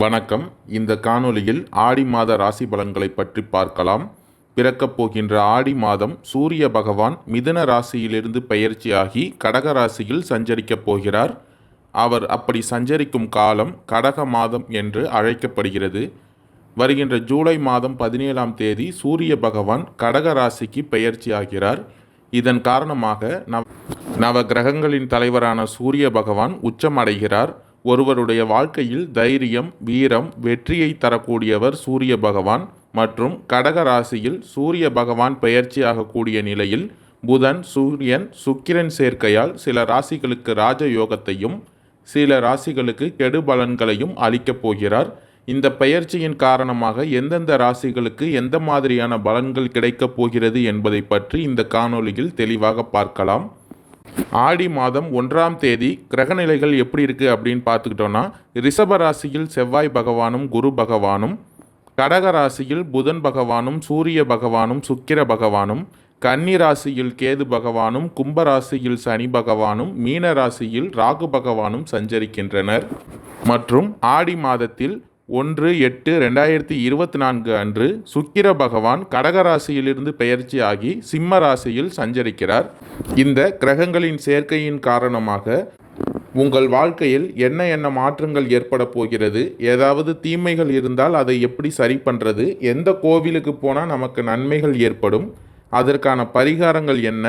வணக்கம். இந்த காணொளியில் ஆடி மாத ராசி பலன்களை பற்றி பார்க்கலாம். பிறக்கப் போகின்ற ஆடி மாதம் சூரிய பகவான் மிதுன ராசியிலிருந்து பயிற்சியாகி கடக ராசியில் சஞ்சரிக்கப் போகிறார். அவர் அப்படி சஞ்சரிக்கும் காலம் கடக மாதம் என்று அழைக்கப்படுகிறது. வருகின்ற ஜூலை மாதம் பதினேழாம் தேதி சூரிய பகவான் கடக ராசிக்கு பயிற்சியாகிறார் இதன் காரணமாக நவ நவ கிரகங்களின் தலைவரான சூரிய பகவான் உச்சமடைகிறார். ஒருவருடைய வாழ்க்கையில் தைரியம் வீரம் வெற்றியை தரக்கூடியவர் சூரிய பகவான் மற்றும் கடக ராசியில் சூரிய பகவான் பெயர்ச்சியாகக்கூடிய நிலையில் புதன் சூரியன் சுக்கிரன் சேர்க்கையால் சில ராசிகளுக்கு ராஜயோகத்தையும் சில ராசிகளுக்கு கெடு பலன்களையும் அளிக்கப் போகிறார். இந்த பெயர்ச்சியின் காரணமாக எந்தெந்த ராசிகளுக்கு எந்த மாதிரியான பலன்கள் கிடைக்கப் போகிறது என்பதை பற்றி இந்த காணொலியில் தெளிவாக பார்க்கலாம். ஆடி மாதம் ஒன்றாம் தேதி கிரகநிலைகள் எப்படி இருக்குது அப்படின்னு பார்த்துக்கிட்டோன்னா ரிஷப ராசியில் செவ்வாய் பகவானும் குரு பகவானும் கடக ராசியில் புதன் பகவானும் சூரிய பகவானும் சுக்கிர பகவானும் கன்னி ராசியில் கேது பகவானும் கும்பராசியில் சனி பகவானும் மீன ராசியில் ராகு பகவானும் சஞ்சரிக்கின்றனர். மற்றும் ஆடி மாதத்தில் ஒன்று எட்டு ரெண்டாயிரத்தி இருபத்தி நான்கு அன்று சுக்கிர பகவான் கடகராசியிலிருந்து பெயர்ச்சியாகி சிம்ம ராசியில் சஞ்சரிக்கிறார். இந்த கிரகங்களின் சேர்க்கையின் காரணமாக உங்கள் வாழ்க்கையில் என்ன என்ன மாற்றங்கள் ஏற்பட போகிறது? ஏதாவது தீமைகள் இருந்தால் அதை எப்படி சரி பண்ணுறது எந்த கோவிலுக்கு போனால் நமக்கு நன்மைகள் ஏற்படும்? அதற்கான பரிகாரங்கள் என்ன?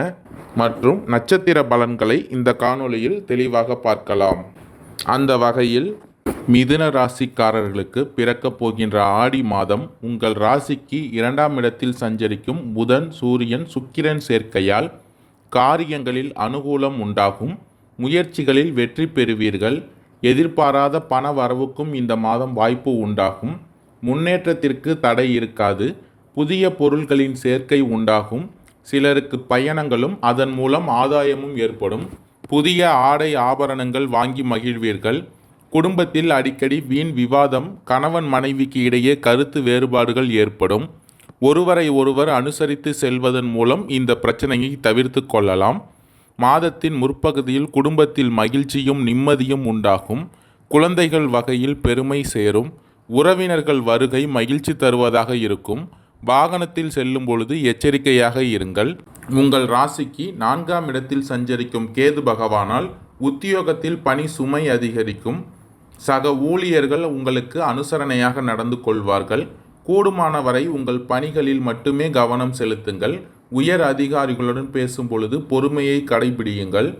மற்றும் நட்சத்திர பலன்களை இந்த காணொளியில் தெளிவாக பார்க்கலாம். அந்த வகையில் மிதுன ராசிக்காரர்களுக்கு பிறக்கப் போகின்ற ஆடி மாதம் உங்கள் ராசிக்கு இரண்டாம் இடத்தில் சஞ்சரிக்கும் புதன் சூரியன் சுக்கிரன் சேர்க்கையால் காரியங்களில் அனுகூலம் உண்டாகும். முயற்சிகளில் வெற்றி பெறுவீர்கள். எதிர்பாராத பண வரவுக்கும் இந்த மாதம் வாய்ப்பு உண்டாகும். முன்னேற்றத்திற்கு தடை இருக்காது. புதிய பொருள்களின் சேர்க்கை உண்டாகும். சிலருக்கு பயணங்களும் அதன் மூலம் ஆதாயமும் ஏற்படும். புதிய ஆடை ஆபரணங்கள் வாங்கி மகிழ்வீர்கள். குடும்பத்தில் அடிக்கடி வீண் விவாதம் கணவன் மனைவிக்கு இடையே கருத்து வேறுபாடுகள் ஏற்படும். ஒருவரை ஒருவர் அனுசரித்து செல்வதன் மூலம் இந்த பிரச்சனையை தவிர்த்து கொள்ளலாம். மாதத்தின் முற்பகுதியில் குடும்பத்தில் மகிழ்ச்சியும் நிம்மதியும் உண்டாகும். குழந்தைகள் வகையில் பெருமை சேரும். உறவினர்கள் வருகை மகிழ்ச்சி தருவதாக இருக்கும். வாகனத்தில் செல்லும் பொழுது எச்சரிக்கையாக இருங்கள். உங்கள் ராசிக்கு நான்காம் இடத்தில் சஞ்சரிக்கும் கேது பகவானால் உத்தியோகத்தில் பணி சுமை அதிகரிக்கும். சக ஊழியர்கள் உங்களுக்கு அனுசரணையாக நடந்து கொள்வார்கள். கூடுமானவரை உங்கள் பணிகளில் மட்டுமே கவனம் செலுத்துங்கள். உயர் அதிகாரிகளுடன் பேசும் பொழுது பொறுமையை கடைபிடியுங்கள்.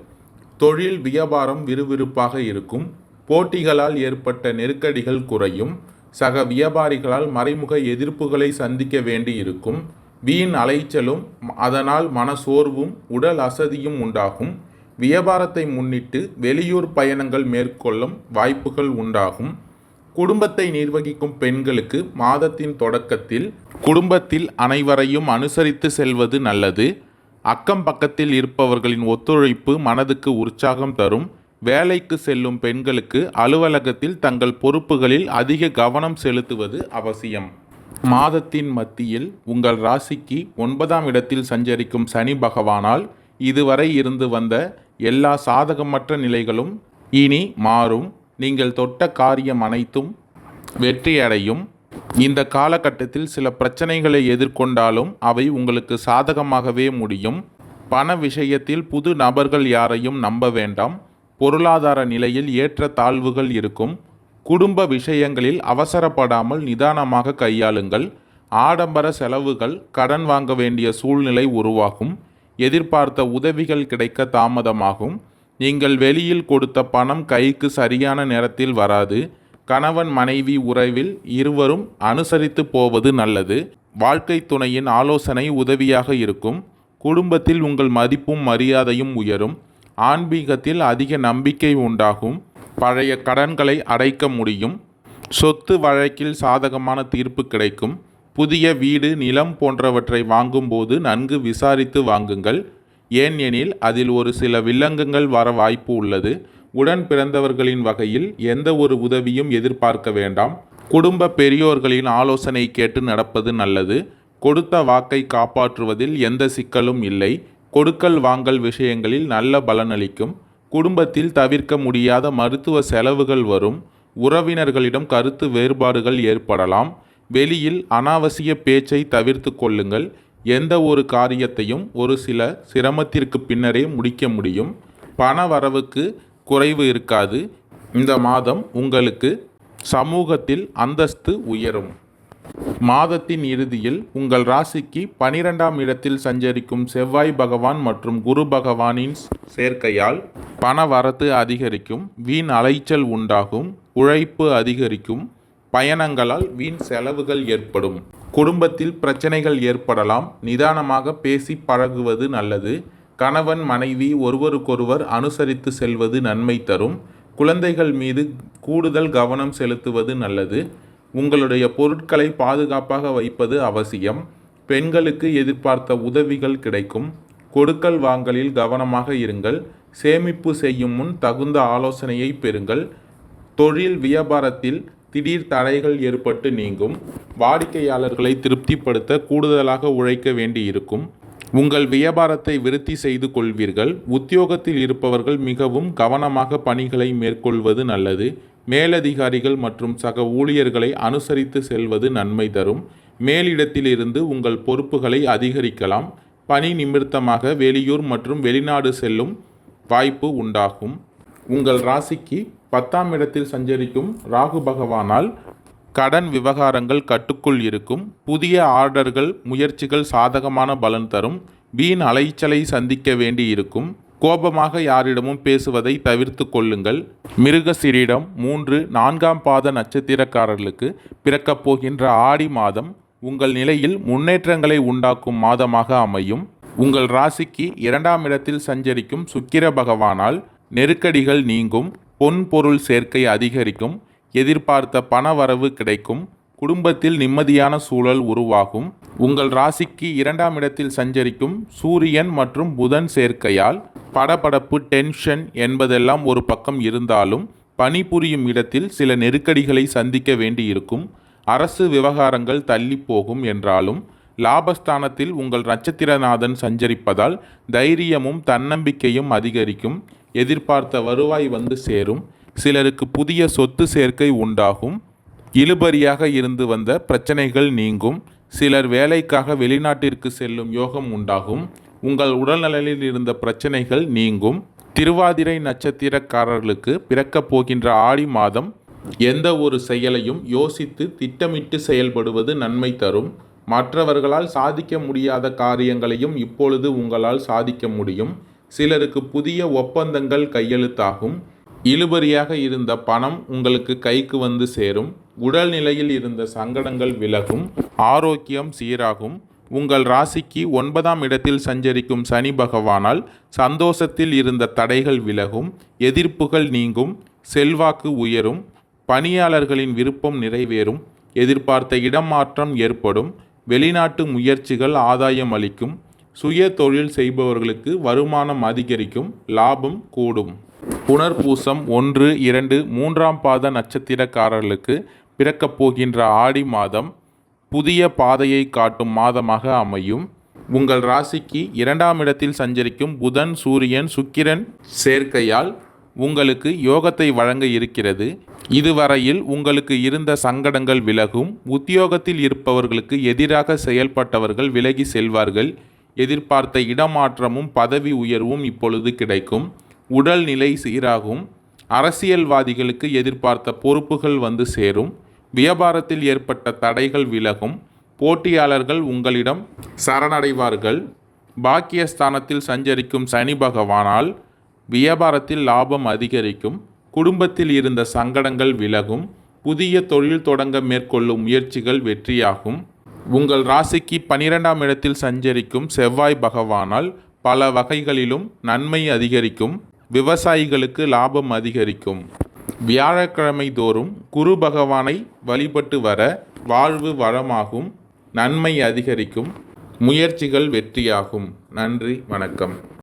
தொழில் வியாபாரம் விறுவிறுப்பாக இருக்கும். போட்டிகளால் ஏற்பட்ட நெருக்கடிகள் குறையும். சக வியாபாரிகளால் மறைமுக எதிர்ப்புகளை சந்திக்க வேண்டி இருக்கும் வீண் அலைச்சலும் அதனால் மனசோர்வும் உடல் அசதியும் உண்டாகும். வியாபாரத்தை முன்னிட்டு வெளியூர் பயணங்கள் மேற்கொள்ளும் வாய்ப்புகள் உண்டாகும். குடும்பத்தை நிர்வகிக்கும் பெண்களுக்கு மாதத்தின் தொடக்கத்தில் குடும்பத்தில் அனைவரையும் அனுசரித்து செல்வது நல்லது. அக்கம் பக்கத்தில் இருப்பவர்களின் ஒத்துழைப்பு மனதுக்கு உற்சாகம் தரும். வேலைக்கு செல்லும் பெண்களுக்கு அலுவலகத்தில் தங்கள் பொறுப்புகளில் அதிக கவனம் செலுத்துவது அவசியம். மாதத்தின் மத்தியில் உங்கள் ராசிக்கு ஒன்பதாம் இடத்தில் சஞ்சரிக்கும் சனி பகவானால் இதுவரை இருந்து வந்த எல்லா சாதகமற்ற நிலைகளும் இனி மாறும். நீங்கள் தொட்ட காரியம் அனைத்தும் வெற்றியடையும். இந்த காலகட்டத்தில் சில பிரச்சனைகளை எதிர்கொண்டாலும் அவை உங்களுக்கு சாதகமாகவே முடியும். பண விஷயத்தில் புது நபர்கள் யாரையும் நம்ப வேண்டாம். பொருளாதார நிலையில் ஏற்ற தாழ்வுகள் இருக்கும். குடும்ப விஷயங்களில் அவசரப்படாமல் நிதானமாக கையாளுங்கள். ஆடம்பர செலவுகள் கடன் வாங்க வேண்டிய சூழ்நிலை உருவாகும். எதிர்பார்த்த உதவிகள் கிடைக்க தாமதமாகும். நீங்கள் வெளியில் கொடுத்த பணம் கைக்கு சரியான நேரத்தில் வராது. கணவன் மனைவி உறவில் இருவரும் அனுசரித்து போவது நல்லது. வாழ்க்கை துணையின் ஆலோசனை உதவியாக இருக்கும். குடும்பத்தில் உங்கள் மதிப்பும் மரியாதையும் உயரும். ஆன்மீகத்தில் அதிக நம்பிக்கை உண்டாகும். பழைய கடன்களை அடைக்க முடியும். சொத்து வழக்கில் சாதகமான தீர்ப்பு கிடைக்கும். புதிய வீடு நிலம் போன்றவற்றை வாங்கும்போது நன்கு விசாரித்து வாங்குங்கள். ஏன் எனில் அதில் ஒரு சில வில்லங்கங்கள் வர வாய்ப்பு உள்ளது. உடன் பிறந்தவர்களின் வகையில் எந்த ஒரு உதவியும் எதிர்பார்க்க வேண்டாம். குடும்ப பெரியோர்களின் ஆலோசனை கேட்டு நடப்பது நல்லது. கொடுத்த வாக்கை காப்பாற்றுவதில் எந்த சிக்கலும் இல்லை. கொடுக்கல் வாங்கல் விஷயங்களில் நல்ல பலனளிக்கும். குடும்பத்தில் தவிர்க்க முடியாத மருத்துவ செலவுகள் வரும். உறவினர்களிடம் கருத்து வேறுபாடுகள் ஏற்படலாம். வெளியில் அனாவசிய பேச்சை தவிர்த்து கொள்ளுங்கள். எந்த ஒரு காரியத்தையும் ஒரு சில சிரமத்திற்கு பின்னரே முடிக்க முடியும். பண வரவுக்கு குறைவு இருக்காது. இந்த மாதம் உங்களுக்கு சமூகத்தில் அந்தஸ்து உயரும். மாதத்தின் இறுதியில் உங்கள் ராசிக்கு பனிரெண்டாம் இடத்தில் சஞ்சரிக்கும் செவ்வாய் பகவான் மற்றும் குரு பகவானின் சேர்க்கையால் பண வரத்து அதிகரிக்கும். வீண் அலைச்சல் உண்டாகும். உழைப்பு அதிகரிக்கும். பயணங்களால் வீண் செலவுகள் ஏற்படும். குடும்பத்தில் பிரச்சனைகள் ஏற்படலாம். நிதானமாக பேசி பழகுவது நல்லது. கணவன் மனைவி ஒருவருக்கொருவர் அனுசரித்து செல்வது நன்மை தரும். குழந்தைகள் மீது கூடுதல் கவனம் செலுத்துவது நல்லது. உங்களுடைய பொருட்களை பாதுகாப்பாக வைப்பது அவசியம். பெண்களுக்கு எதிர்பார்த்த உதவிகள் கிடைக்கும். கொடுக்கல் வாங்கலில் கவனமாக இருங்கள். சேமிப்பு செய்யும் முன் தகுந்த ஆலோசனையை பெறுங்கள். தொழில் வியாபாரத்தில் திடீர் தடைகள் ஏற்பட்டு நீங்கும். வாடிக்கையாளர்களை திருப்திப்படுத்த கூடுதலாக உழைக்க வேண்டியிருக்கும். உங்கள் வியாபாரத்தை விருத்தி செய்து கொள்வீர்கள். உத்தியோகத்தில் இருப்பவர்கள் மிகவும் கவனமாக பணிகளை மேற்கொள்வது நல்லது. மேலதிகாரிகள் மற்றும் சக ஊழியர்களை அனுசரித்து செல்வது நன்மை தரும். மேலிடத்திலிருந்து உங்கள் பொறுப்புகளை அதிகரிக்கலாம். பணி நிமித்தமாக வெளியூர் மற்றும் வெளிநாடு செல்லும் வாய்ப்பு உண்டாகும். உங்கள் ராசிக்கு பத்தாம் இடத்தில் சஞ்சரிக்கும் ராகு பகவானால் கடன் விவகாரங்கள் கட்டுக்குள் இருக்கும். புதிய ஆர்டர்கள் முயற்சிகள் சாதகமான பலன் தரும். வீண் அலைச்சலை சந்திக்க வேண்டி இருக்கும். கோபமாக யாரிடமும் பேசுவதை தவிர்த்து கொள்ளுங்கள். மிருகசிரிடம் மூன்று நான்காம் பாத நட்சத்திரக்காரர்களுக்கு பிறக்கப் போகின்ற ஆடி மாதம் உங்கள் நிலையில் முன்னேற்றங்களை உண்டாக்கும் மாதமாக அமையும். உங்கள் ராசிக்கு இரண்டாம் இடத்தில் சஞ்சரிக்கும் சுக்கிர பகவானால் நெருக்கடிகள் நீங்கும். பொன் பொருள் சேர்க்கை அதிகரிக்கும் எதிர்பார்த்த பண வரவு கிடைக்கும் குடும்பத்தில் நிம்மதியான சூழல் உருவாகும். உங்கள் ராசிக்கு இரண்டாம் இடத்தில் சஞ்சரிக்கும் சூரியன் மற்றும் புதன் சேர்க்கையால் படபடப்பு டென்ஷன் என்பதெல்லாம் ஒரு பக்கம் இருந்தாலும் பணிபுரியும் இடத்தில் சில நெருக்கடிகளை சந்திக்க வேண்டியிருக்கும். அரசு விவகாரங்கள் தள்ளி போகும் என்றாலும் லாபஸ்தானத்தில் உங்கள் நட்சத்திரநாதன் சஞ்சரிப்பதால் தைரியமும் தன்னம்பிக்கையும் அதிகரிக்கும். எதிர்பார்த்த வருவாய் வந்து சேரும். சிலருக்கு புதிய சொத்து சேர்க்கை உண்டாகும். இழுபறியாக இருந்து வந்த பிரச்சனைகள் நீங்கும். சிலர் வேலைக்காக வெளிநாட்டிற்கு செல்லும் யோகம் உண்டாகும். உங்கள் உடல்நலனில் இருந்த பிரச்சனைகள் நீங்கும். திருவாதிரை நட்சத்திரக்காரர்களுக்கு பிறக்கப் போகின்ற ஆடி மாதம் எந்த ஒரு செயலையும் யோசித்து திட்டமிட்டு செயல்படுவது நன்மை தரும். மற்றவர்களால் சாதிக்க முடியாத காரியங்களையும் இப்பொழுது உங்களால் சாதிக்க முடியும். சிலருக்கு புதிய ஒப்பந்தங்கள் கையெழுத்தாகும். இழுபறியாக இருந்த பணம் உங்களுக்கு கைக்கு வந்து சேரும். உடல்நிலையில் இருந்த சங்கடங்கள் விலகும். ஆரோக்கியம் சீராகும். உங்கள் ராசிக்கு ஒன்பதாம் இடத்தில் சஞ்சரிக்கும் சனி பகவானால் சந்தோஷத்தில் இருந்த தடைகள் விலகும். எதிர்ப்புகள் நீங்கும். செல்வாக்கு உயரும். பணியாளர்களின் விருப்பம் நிறைவேறும். எதிர்பார்த்த இடமாற்றம் ஏற்படும். வெளிநாட்டு முயற்சிகள் ஆதாயம் அளிக்கும். சுய தொழில் செய்பவர்களுக்கு வருமானம் அதிகரிக்கும் லாபம் கூடும். புனர்பூசம் ஒன்று இரண்டு மூன்றாம் பாத நட்சத்திரக்காரர்களுக்கு பிறக்கப் போகின்ற ஆடி மாதம் புதிய பாதையை காட்டும் மாதமாக அமையும். உங்கள் ராசிக்கு இரண்டாம் இடத்தில் சஞ்சரிக்கும் புதன் சூரியன் சுக்கிரன் சேர்க்கையால் உங்களுக்கு யோகத்தை வழங்க இருக்கிறது. இதுவரையில் உங்களுக்கு இருந்த சங்கடங்கள் விலகும். உத்தியோகத்தில் இருப்பவர்களுக்கு எதிராக செயல்பட்டவர்கள் விலகி செல்வார்கள். எதிர்பார்த்த இடமாற்றமும் பதவி உயர்வும் இப்பொழுது கிடைக்கும். உடல்நிலை சீராகும். அரசியல்வாதிகளுக்கு எதிர்பார்த்த பொறுப்புகள் வந்து சேரும். வியாபாரத்தில் ஏற்பட்ட தடைகள் விலகும். போட்டியாளர்கள் உங்களிடம் சரணடைவார்கள். பாக்கியஸ்தானத்தில் சஞ்சரிக்கும் சனி பகவானால் வியாபாரத்தில் லாபம் அதிகரிக்கும். குடும்பத்தில் இருந்த சங்கடங்கள் விலகும். புதிய தொழில் தொடங்க மேற்கொள்ளும் முயற்சிகள் வெற்றியாகும். உங்கள் ராசிக்கு பனிரெண்டாம் இடத்தில் சஞ்சரிக்கும் செவ்வாய் பகவானால் பல வகைகளிலும் நன்மை அதிகரிக்கும் விவசாயிகளுக்கு லாபம் அதிகரிக்கும். வியாழக்கிழமை தோறும் குரு பகவானை வழிபட்டு வர வாழ்வு வளமாகும் நன்மை அதிகரிக்கும் முயற்சிகள் வெற்றியாகும். நன்றி வணக்கம்.